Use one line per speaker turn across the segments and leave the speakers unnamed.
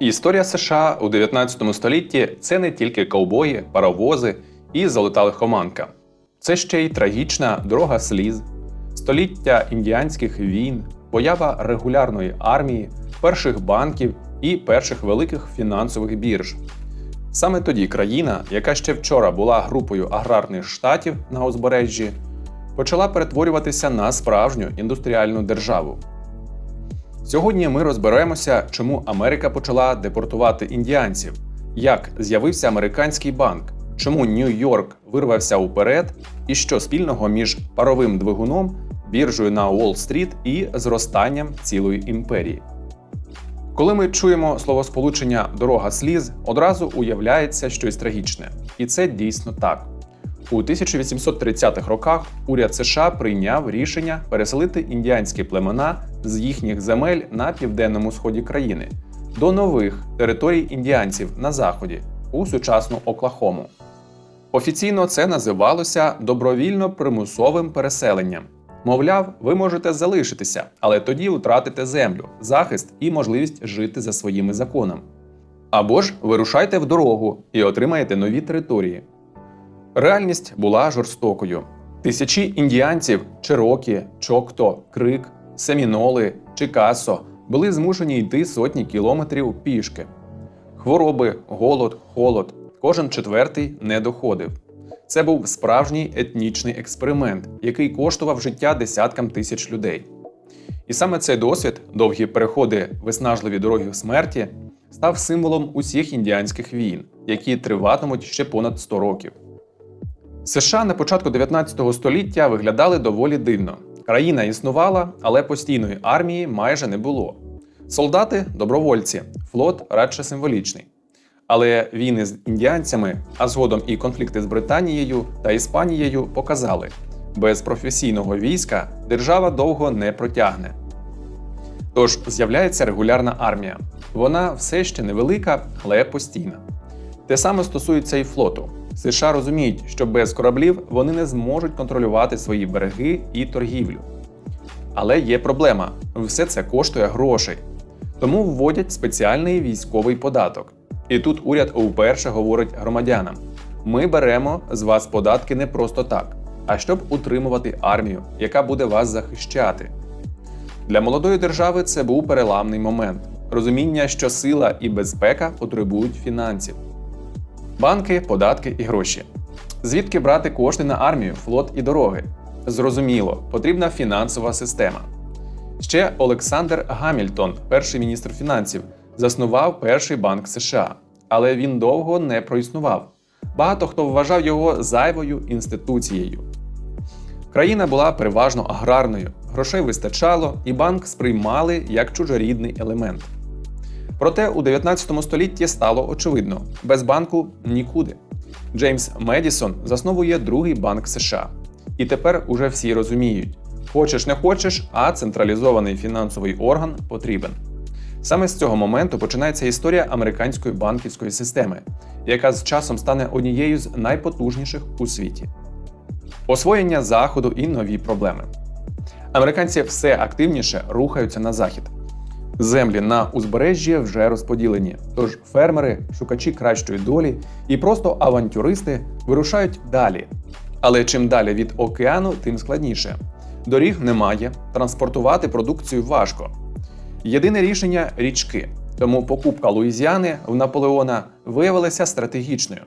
Історія США у 19 столітті це не тільки ковбої, паровози і золота лихоманка. Це ще й трагічна дорога сліз, століття індіанських війн, поява регулярної армії, перших банків і перших великих фінансових бірж. Саме тоді країна, яка ще вчора була групою аграрних штатів на узбережжі, почала перетворюватися на справжню індустріальну державу. Сьогодні ми розберемося, чому Америка почала депортувати індіанців, як з'явився американський банк, чому Нью-Йорк вирвався уперед, і що спільного між паровим двигуном, біржею на Уолл-стріт і зростанням цілої імперії. Коли ми чуємо словосполучення дорога сліз, одразу уявляється щось трагічне. І це дійсно так. У 1830-х роках уряд США прийняв рішення переселити індіанські племена з їхніх земель на південному сході країни до нових територій індіанців на заході у сучасну Оклахому. Офіційно це називалося добровільно примусовим переселенням. Мовляв, ви можете залишитися, але тоді втратите землю, захист і можливість жити за своїми законами. Або ж вирушайте в дорогу і отримаєте нові території. Реальність була жорстокою. Тисячі індіанців Чирокі, Чокто, Крик, Семіноли, Чикасо були змушені йти сотні кілометрів пішки. Хвороби, голод, холод. Кожен четвертий не доходив. Це був справжній етнічний експеримент, який коштував життя десяткам тисяч людей. І саме цей досвід, довгі переходи виснажливі дороги смерті, став символом усіх індіанських війн, які триватимуть ще понад 100 років. США на початку 19 століття виглядали доволі дивно. Країна існувала, але постійної армії майже не було. Солдати добровольці, флот радше символічний. Але війни з індіанцями, а згодом і конфлікти з Британією та Іспанією показали, без професійного війська держава довго не протягне. Тож з'являється регулярна армія. Вона все ще невелика, але постійна. Те саме стосується і флоту. США розуміють, що без кораблів вони не зможуть контролювати свої береги і торгівлю. Але є проблема: все це коштує грошей. Тому вводять спеціальний військовий податок. І тут уряд вперше говорить громадянам: ми беремо з вас податки не просто так, а щоб утримувати армію, яка буде вас захищати. Для молодої держави це був переламний момент розуміння, що сила і безпека потребують фінансів. Банки, податки і гроші. Звідки брати кошти на армію, флот і дороги? Зрозуміло, потрібна фінансова система. Ще Олександр Гамільтон, перший міністр фінансів, заснував перший банк США, але він довго не проіснував. Багато хто вважав його зайвою інституцією. Країна була переважно аграрною, грошей вистачало, і банк сприймали як чужорідний елемент. Проте у 19 столітті стало очевидно: без банку нікуди. Джеймс Медісон засновує другий банк США. І тепер уже всі розуміють: хочеш не хочеш, а централізований фінансовий орган потрібен. Саме з цього моменту починається історія американської банківської системи, яка з часом стане однією з найпотужніших у світі. Освоєння заходу і нові проблеми. Американці все активніше рухаються на захід. Землі на узбережжі вже розподілені, тож фермери, шукачі кращої долі і просто авантюристи вирушають далі. Але чим далі від океану, тим складніше. Доріг немає, транспортувати продукцію важко. Єдине рішення річки. Тому покупка Луїзіани в Наполеона виявилася стратегічною.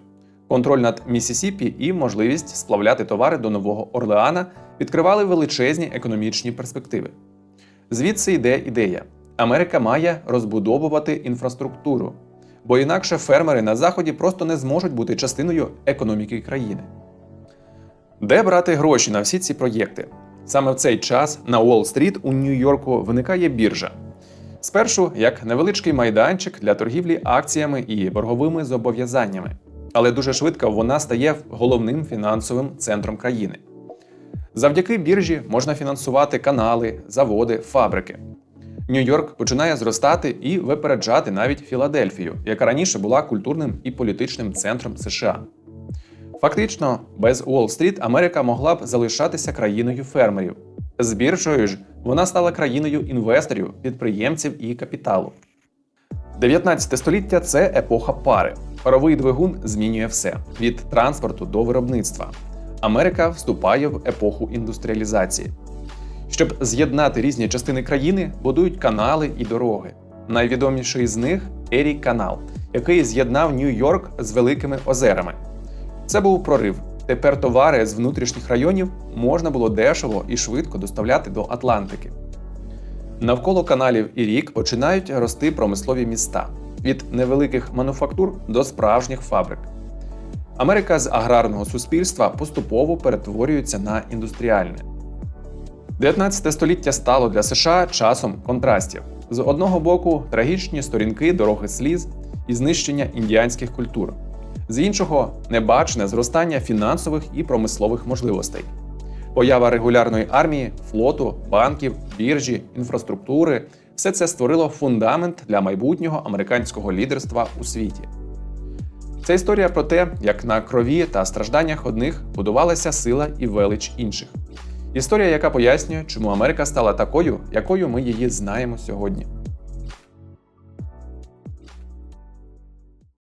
Контроль над Місісіпі і можливість сплавляти товари до Нового Орлеана відкривали величезні економічні перспективи. Звідси йде ідея: Америка має розбудовувати інфраструктуру, бо інакше фермери на заході просто не зможуть бути частиною економіки країни. Де брати гроші на всі ці проєкти? Саме в цей час на Уолл-стріт у Нью-Йорку виникає біржа. Спершу як невеличкий майданчик для торгівлі акціями і борговими зобов'язаннями, але дуже швидко вона стає головним фінансовим центром країни. Завдяки біржі можна фінансувати канали, заводи, фабрики. Нью-Йорк починає зростати і випереджати навіть Філадельфію, яка раніше була культурним і політичним центром США. Фактично, без Уолл-стріт Америка могла б залишатися країною фермерів. З біржею ж вона стала країною інвесторів, підприємців і капіталу. 19 століття це епоха пари. Паровий двигун змінює все від транспорту до виробництва. Америка вступає в епоху індустріалізації. Щоб з'єднати різні частини країни, будують канали і дороги. Найвідоміший з них Ері Канал, який з'єднав Нью-Йорк з великими озерами. Це був прорив. Тепер товари з внутрішніх районів можна було дешево і швидко доставляти до Атлантики. Навколо каналів і рік починають рости промислові міста від невеликих мануфактур до справжніх фабрик. Америка з аграрного суспільства поступово перетворюється на індустріальне. 19 століття стало для США часом контрастів. З одного боку, трагічні сторінки дороги сліз і знищення індіанських культур, з іншого небачне зростання фінансових і промислових можливостей. Поява регулярної армії, флоту, банків, біржі, інфраструктури все це створило фундамент для майбутнього американського лідерства у світі. Це історія про те, як на крові та стражданнях одних будувалася сила і велич інших. Історія, яка пояснює, чому Америка стала такою, якою ми її знаємо сьогодні.